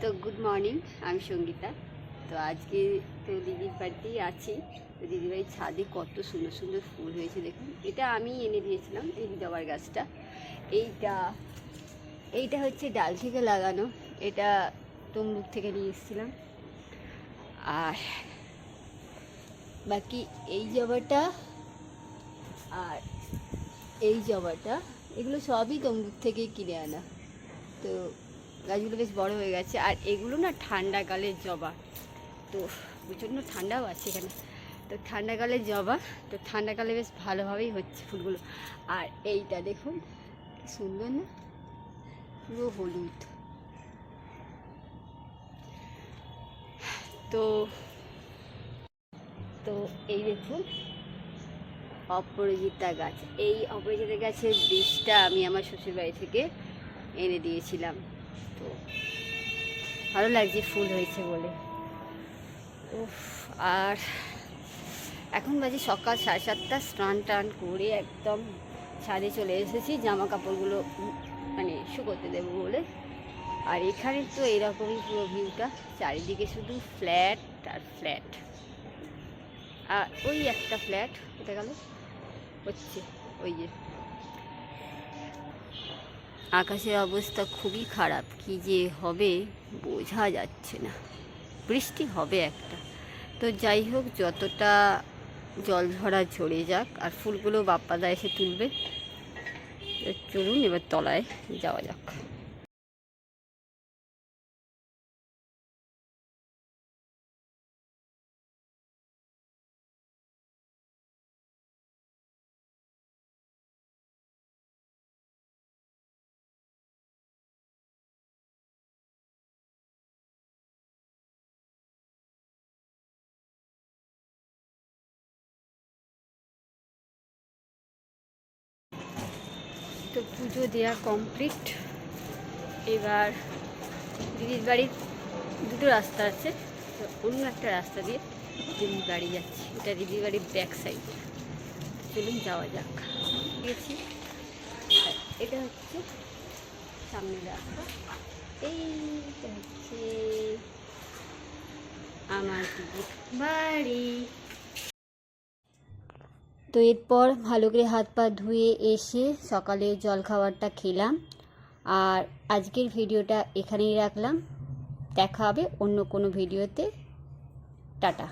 তো good morning আমি সঙ্গীতা তো আজকে তো দিদির বাড়িতেই আছি। তো দিদিবাড়ির ছাদে কত সুন্দর সুন্দর ফুল হয়েছে দেখুন। এটা আমি এনে দিয়েছিলাম এই জবার গাছটা। এইটা এইটা হচ্ছে ডাল থেকে লাগানো। এটা তমলুক থেকে নিয়ে এসেছিলাম। আর বাকি এই জবাটা আর এই জবাটা, এগুলো সবই তমলুক থেকেই কিনে আনা। তো গাছগুলো বেশ বড় হয়ে গেছে। আর এগুলো না ঠান্ডাকালের জবা। তো প্রচণ্ড ঠান্ডাও আছে এখানে। তো ঠান্ডাকালের জবা, তো ঠান্ডাকালে বেশ ভালোভাবেই হচ্ছে ফুলগুলো। আর এইটা দেখুন সুন্দর না? পুরো হলুদ। তো তো এই দেখুন, অপরাজিতা গাছ। এই অপরাজিতা গাছের বীজটা আমি আমার শ্বশুরবাড়ি থেকে এনে দিয়েছিলাম। তো ভালো লাগছে, ফুল হয়েছে বলে। উফ, আর এখন বাজে সকাল সাড়ে সাতটা, স্নান টান করে একদম ছাদে চলে এসেছি জামা কাপড়গুলো মানে শুকোতে দেবো বলে। আর এখানে তো এরকমই পুরো ভিউটা চারিদিকে শুধু ফ্ল্যাট আর ফ্ল্যাট আর ওই একটা ফ্ল্যাট কোথায় গেল? হচ্ছে, ওই যে। আকাশের অবস্থা খুবই খারাপ। কি যে হবে বোঝা যাচ্ছে না। বৃষ্টি হবে একটা। তো যাই হোক, যতটা জল ঝরা ঝরে যাক, আর ফুলগুলো বাপ্পাদা এসে তুলবে চলুন এবার তলায় যাওয়া যাক। তো পুজো দেওয়া কমপ্লিট এবার দিদির বাড়ির দুটো রাস্তা আছে, তো অন্য একটা রাস্তা দিয়ে দিদির বাড়ি যাচ্ছি। এটা দিদির বাড়ির ব্যাক সাইড চলুন যাওয়া যাক। গেছি। এটা হচ্ছে সামনের রাস্তা। এইটা হচ্ছে আমার দিদির বাড়ি। তো এরপর ভালো করে হাত পা ধুয়ে এসে সকালে জল খাবারটা খেলাম। আর আজকের ভিডিওটা এখানেই রাখলাম। দেখা হবে অন্য কোনো ভিডিওতে। টাটা।